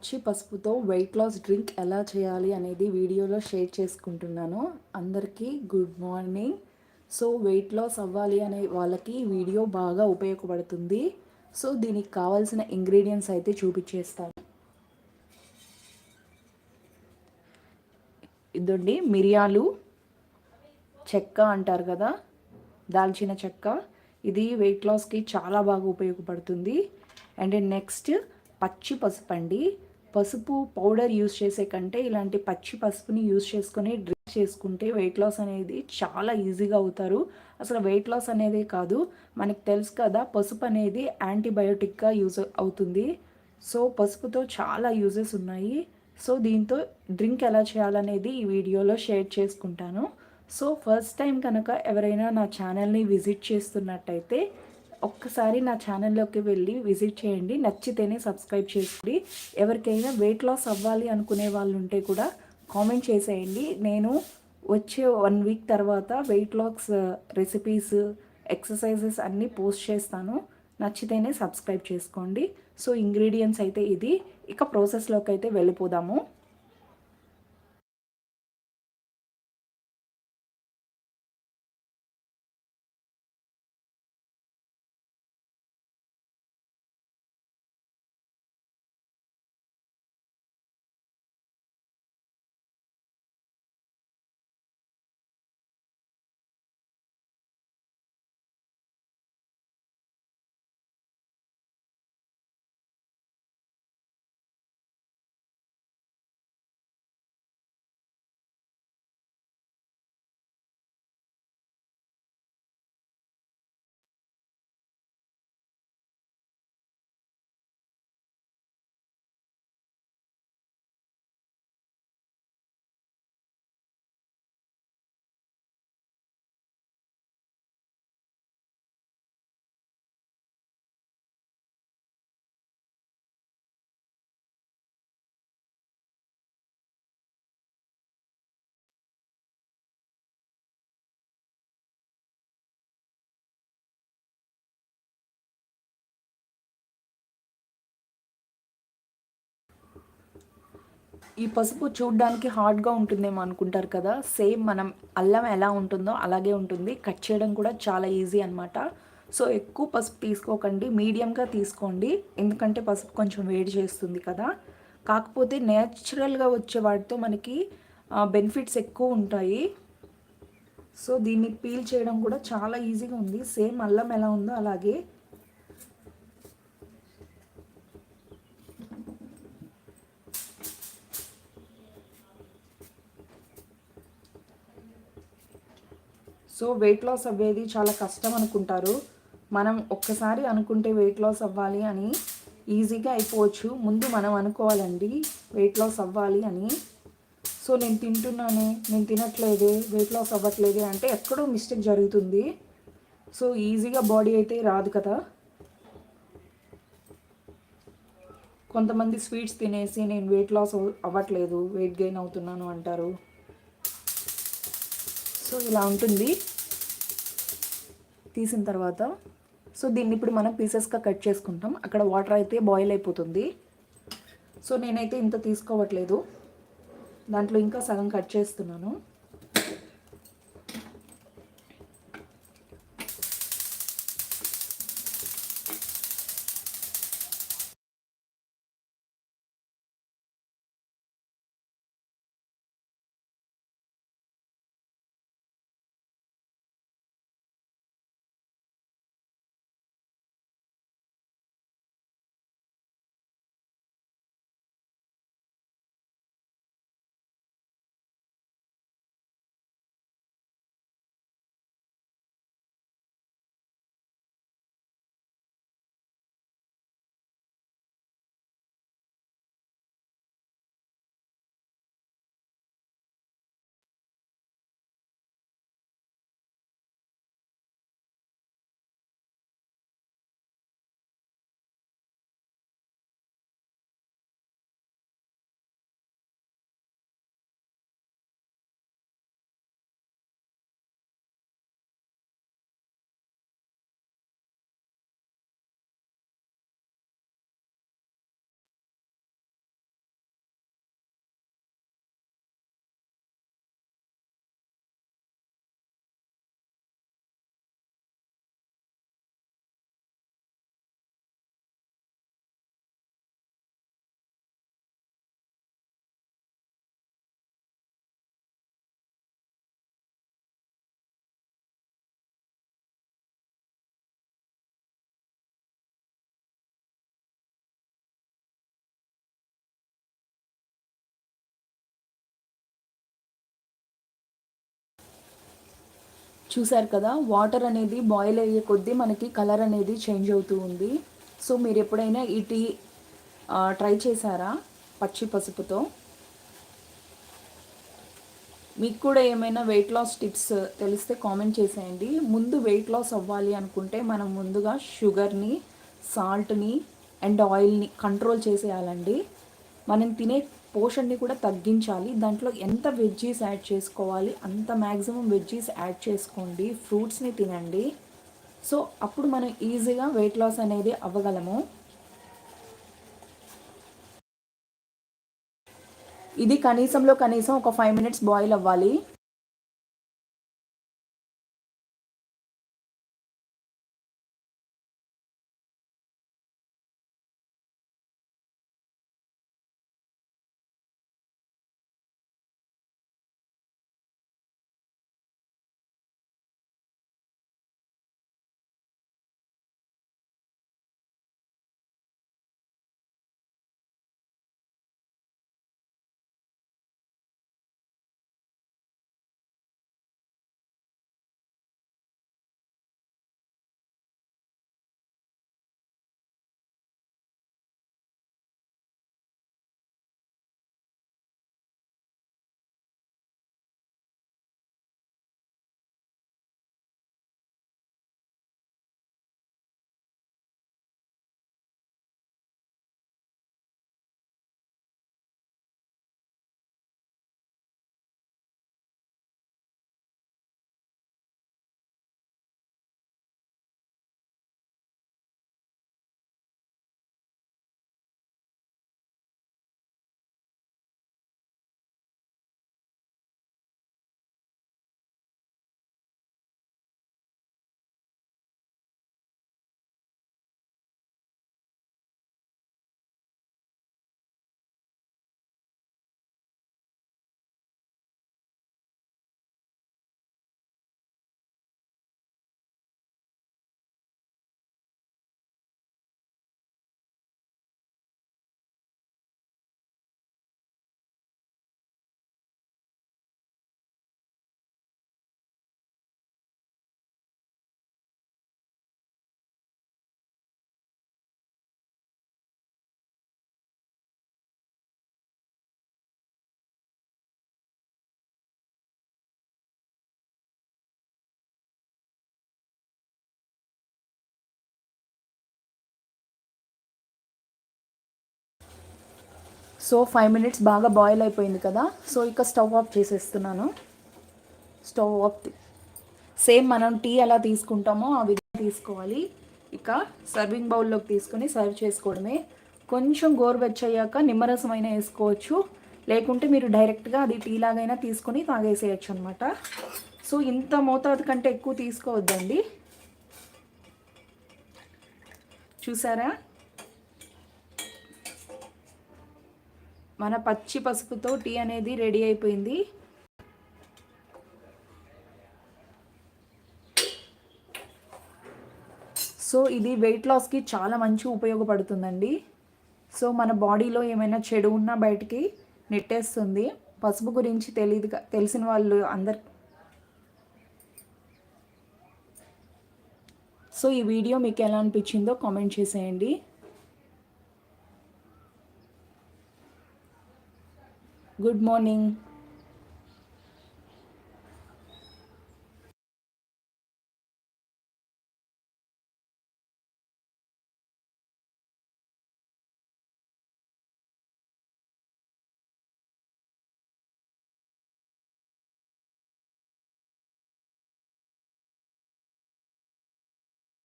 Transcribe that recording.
పచ్చి పసుపుతో weight loss drink ఎలా చేయాలి అనేది వీడియోలో షేర్ చేసుకుంటున్నాను. అందరికీ good morning so weight loss అవ్వాలి అనే వాళ్ళకి వీడియో బాగా ఉపయోగపడుతుంది. సో దీనికి కావాల్సిన ఇంగ్రీడియంట్స్ అయితే చూపించేస్తాను. ఇదండి మిరియాలు చెక్క అంటారు కదా దాల్చిన చెక్క. ఇది వెయిట్ లాస్కి చాలా బాగా ఉపయోగపడుతుంది. అండ్ నెక్స్ట్ పచ్చి పసుపు అండి. పసుపు పౌడర్ యూస్ చేసే కంటే ఇలాంటి పచ్చి పసుపుని యూస్ చేసుకొని డ్రింక్ చేసుకుంటే వెయిట్ లాస్ అనేది చాలా ఈజీగా అవుతారు. అసలు వెయిట్ లాస్ అనేదే కాదు మనకు తెలుసు కదా పసుపు అనేది యాంటీబయోటిక్గా యూజ్ అవుతుంది. సో పసుపుతో చాలా యూజెస్ ఉన్నాయి. సో దీంతో డ్రింక్ ఎలా చేయాలనేది ఈ వీడియోలో షేర్ చేసుకుంటాను. సో ఫస్ట్ టైం కనుక ఎవరైనా నా ఛానల్ని విజిట్ చేస్తున్నట్టయితే ఒక్కసారి నా ఛానల్లోకి వెళ్ళి విజిట్ చేయండి. నచ్చితేనే సబ్స్క్రైబ్ చేసుకోండి. ఎవరికైనా వెయిట్ లాస్ అవ్వాలి అనుకునే వాళ్ళు ఉంటే కూడా కామెంట్ చేసేయండి. నేను వచ్చే వన్ వీక్ తర్వాత వెయిట్ లాస్ రెసిపీస్ ఎక్సర్సైజెస్ అన్నీ పోస్ట్ చేస్తాను. నచ్చితేనే సబ్స్క్రైబ్ చేసుకోండి. సో ఇంగ్రీడియంట్స్ అయితే ఇది. ఇక ప్రాసెస్లోకి అయితే వెళ్ళిపోదాము. ఈ పసుపు చూడడానికి హార్డ్గా ఉంటుందేమో అనుకుంటారు కదా సేమ్ మనం అల్లం ఎలా ఉంటుందో అలాగే ఉంటుంది. కట్ చేయడం కూడా చాలా ఈజీ అనమాట సో ఎక్కువ పసుపు తీసుకోకండి మీడియంగా తీసుకోండి. ఎందుకంటే పసుపు కొంచెం వేడి చేస్తుంది కదా. కాకపోతే నేచురల్గా వచ్చే వాటితో మనకి బెనిఫిట్స్ ఎక్కువ ఉంటాయి. సో దీన్ని పీల్ చేయడం కూడా చాలా ఈజీగా ఉంది. సేమ్ అల్లం ఎలా ఉందో అలాగే సో వెయిట్ లాస్ అవ్వేది చాలా కష్టం అనుకుంటారు. మనం ఒక్కసారి అనుకుంటే వెయిట్ లాస్ అవ్వాలి అని ఈజీగా అయిపోవచ్చు. ముందు మనం అనుకోవాలండి వెయిట్ లాస్ అవ్వాలి అని. సో నేను తింటున్నానే నేను తినట్లేదే వెయిట్ లాస్ అవ్వట్లేదే అంటే ఎక్కడో మిస్టేక్ జరుగుతుంది. సో ఈజీగా బాడీ అయితే రాదు కదా. కొంతమంది స్వీట్స్ తినేసి నేను వెయిట్ లాస్ అవ్వట్లేదు వెయిట్ గెయిన్ అవుతున్నాను అంటారు. ఇలా ఉంటుంది. తీసిన తర్వాత సో దీన్ని ఇప్పుడు మనం పీసెస్గా కట్ చేసుకుంటాం. అక్కడ వాటర్ అయితే బాయిల్ అయిపోతుంది. సో నేనైతే ఇంత తీసుకోవట్లేదు. దాంట్లో ఇంకా సగం కట్ చేస్తున్నాను. చూసారు కదా వాటర్ అనేది బాయిల్ అయ్యే కొద్దీ మనకి కలర్ అనేది చేంజ్ అవుతూ ఉంది. సో మీరు ఎప్పుడైనా ఈ టీ ట్రై చేశారా పచ్చి పసుపుతో? మీకు కూడా ఏమైనా వెయిట్ లాస్ టిప్స్ తెలిస్తే కామెంట్ చేసేయండి. ముందు వెయిట్ లాస్ అవ్వాలి అనుకుంటే మనం ముందుగా షుగర్ని సాల్ట్ని అండ్ ఆయిల్ని కంట్రోల్ చేసేయాలండి. మనం తినే పోషన్ని కూడా తగ్గించాలి. దాంట్లో ఎంత వెజ్జీస్ యాడ్ చేసుకోవాలి అంత మ్యాక్సిమం వెజ్జీస్ యాడ్ చేసుకోండి ఫ్రూట్స్ని తినండి. సో అప్పుడు మనం ఈజీగా వెయిట్ లాస్ అనేది అవ్వగలము. ఇది కనీసంలో కనీసం ఒక ఫైవ్ మినిట్స్ బాయిల్ అవ్వాలి. సో ఫైవ్ మినిట్స్ బాగా బాయిల్ అయిపోయింది కదా. సో ఇక స్టవ్ ఆఫ్ చేసేస్తున్నాను. స్టవ్ ఆఫ్ సేమ్ మనం టీ ఎలా తీసుకుంటామో ఆ విధంగా తీసుకోవాలి. ఇక సర్వింగ్ బౌల్లోకి తీసుకొని సర్వ్ చేసుకోవడమే. కొంచెం గోరువెచ్చయ్యాక నిమ్మరసం అయినా వేసుకోవచ్చు. లేకుంటే మీరు డైరెక్ట్గా అది టీ లాగైనా తీసుకొని తాగేసేయచ్చు అనమాట సో ఇంత మోతాదు కంటే ఎక్కువ తీసుకోవద్దండి. చూసారా? మన పచ్చి పసుపుతో టీ అనేది రెడీ అయిపోయింది. సో ఇది వెయిట్ లాస్కి చాలా మంచి ఉపయోగపడుతుందండి. సో మన బాడీలో ఏమైనా చెడు ఉన్నా బయటికి నెట్టేస్తుంది. పసుపు గురించి తెలియదు తెలిసిన వాళ్ళు అందరు సో ఈ వీడియో మీకు ఎలా అనిపించిందో కామెంట్ చేసేయండి. Good morning